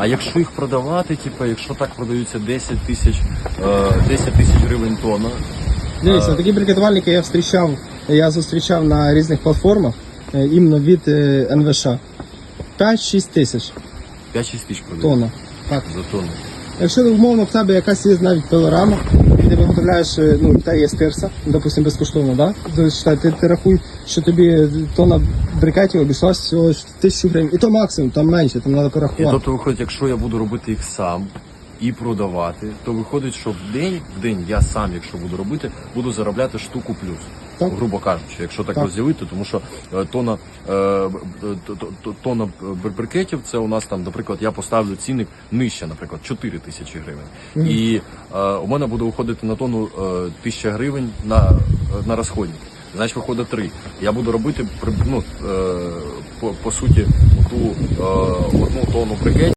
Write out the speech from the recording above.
А якщо їх продавати, типу, якщо так продаються 10 тисяч е, 10 тисяч гривень тонна, Дивіться, такі брикетувальники я зустрічав, я зустрічав на різних платформах, е, іменно від е, НВШ. 5-6 тисяч 5-6 тисяч тонна. Так. за тонну. Якщо умовно в тебе якась є навіть пилорама, і ти виготовляєш, е, ну, та є стирса, допустим, безкоштовно, да? Ти, ти, ти рахуй, що тобі тонна брикетів обійшлась всього тисячу гривень. І то максимум, там менше, там треба І порахувати. тобто виходить, якщо я буду робити їх сам і продавати, то виходить, що в день, в день я сам, якщо буду робити, буду заробляти штуку плюс. Так. Грубо кажучи, якщо так, Так. розділити, тому що е, тона, е, б- б- т- т- т- тона бр- брикетів, це у нас там, наприклад, я поставлю цінник нижче, наприклад, 4 тисячі гривень. І е, у мене буде виходити на тонну е, 1000 гривень на, на розходник. Значить, виходить три. Я буду робити ну, е, по, по суті ту е, одну тонну брикетів.